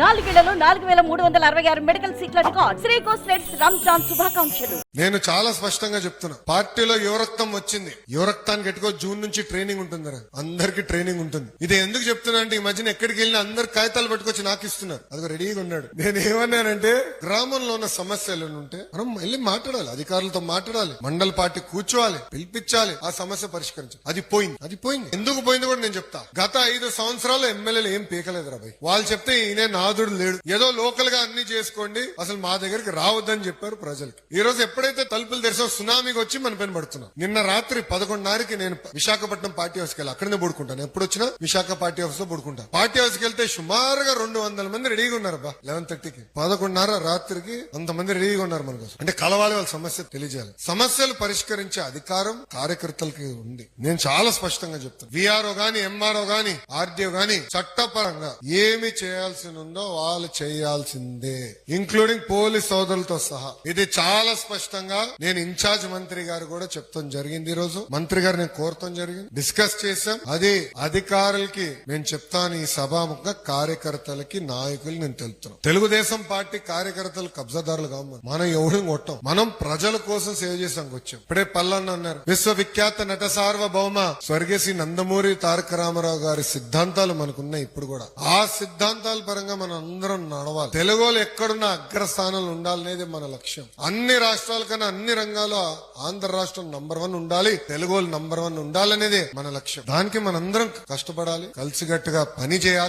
నాలుగేళ్ళలో నాలుగు వేల మూడు వందల అరవై ఆరు మెడికల్ సీట్ల రికార్డ్. శ్రీకోస్ రెడ్స్ రంజాన్ శుభాకాంక్షలు. నేను చాలా స్పష్టంగా చెప్తున్నా. పార్టీలో యువరక్తం వచ్చింది. యువరక్తానికి ఎట్టుకో జూన్ నుంచి ట్రైనింగ్ ఉంటుంది అందరికి ట్రైనింగ్ ఉంటుంది. ఇది ఎందుకు చెప్తున్నా అంటే ఈ మధ్యన ఎక్కడికి వెళ్ళినా అందరు కాగితాలు పట్టుకొచ్చి నాకు ఇస్తున్నారు. అది రెడీగా ఉన్నాడు. నేను ఏమన్నానంటే గ్రామంలో ఉన్న సమస్యలు ఉంటే మనం వెళ్ళి మాట్లాడాలి. అధికారులతో మాట్లాడాలి. మండల పార్టీ కూర్చోవాలి. పిలిపించాలి. ఆ సమస్య పరిష్కరించాలి. అది పోయింది. అది పోయింది. ఎందుకు పోయింది కూడా నేను చెప్తా. గత ఐదు సంవత్సరాలు ఎమ్మెల్యేలు ఏం పీకలేదు రాబాయ్ వాళ్ళు చెప్తే ఈయన నాదుడు లేడు. ఏదో లోకల్గా అన్ని చేసుకోండి. అసలు మా దగ్గరికి రావద్దని చెప్పారు ప్రజలకు. ఈ రోజు ఎప్పుడు ఎప్పుడైతే తలుపులు తెరిసో సునామీకి వచ్చి మన పైన పడుతున్నాం. నిన్న రాత్రి పదకొండున్నరకి నేను విశాఖపట్నం పార్టీ హౌస్కి వెళ్ళి. అక్కడనే పడుకుంటాను ఎప్పుడు వచ్చినా విశాఖ పార్టీ హౌస్లో పడుకుంటా. పార్టీ హౌస్కి వెళ్తే సుమారుగా రెండు వందల మంది రెడీగా ఉన్నారు బా లెవెన్ థర్టీకి పదకొండున్నర రాత్రికి అంతమంది రెడీగా ఉన్నారు మన కోసం. అంటే కలవాలి వాళ్ళ సమస్య తెలియజేయాలి. సమస్యలు పరిష్కరించే అధికారం కార్యకర్తలకి ఉంది. నేను చాలా స్పష్టంగా చెప్తాను విఆర్ఓ గాని ఎంఆర్ఓ గాని ఆర్డీఓ గాని చట్టపరంగా ఏమి చేయాల్సి ఉందో వాళ్ళు చేయాల్సిందే. ఇంక్లూడింగ్ పోలీస్ సోదరులతో సహా. ఇది చాలా స్పష్టం. స్పష్టంగా నేను ఇన్ఛార్జ్ మంత్రి గారు కూడా చెప్తాం జరిగింది ఈ రోజు. మంత్రి గారు నేను కోరటం జరిగింది. డిస్కస్ చేశాం. అది అధికారులకి నేను చెప్తాను ఈ సభాముఖంగా కార్యకర్తలకి నాయకులు నేను తెలుపుతున్నాను తెలుగుదేశం పార్టీ కార్యకర్తలు కబ్జాదారులు కావు మనం ఎవరు కొట్టాం? మనం ప్రజల కోసం సేవ చేసాం వచ్చాం. ఇప్పుడే పల్లన్న అన్నారు. విశ్వవిఖ్యాత నట సార్వభౌమ స్వర్గీయ నందమూరి తారక రామారావు గారి సిద్ధాంతాలు మనకున్నాయి ఇప్పుడు కూడా. ఆ సిద్ధాంతాల పరంగా మనం అందరం నడవాలి. తెలుగులో ఎక్కడున్న అగ్రస్థానంలో ఉండాలనేది మన లక్ష్యం. అన్ని రాష్ట్రాలు కన్నా అన్ని రంగాల్లో ఆంధ్ర రాష్ట్రం నంబర్ వన్ ఉండాలి తెలుగు నంబర్ వన్ ఉండాలనేదే మన లక్ష్యం. దానికి మనందరం కష్టపడాలి కలిసిగట్టుగా పని చేయాలి.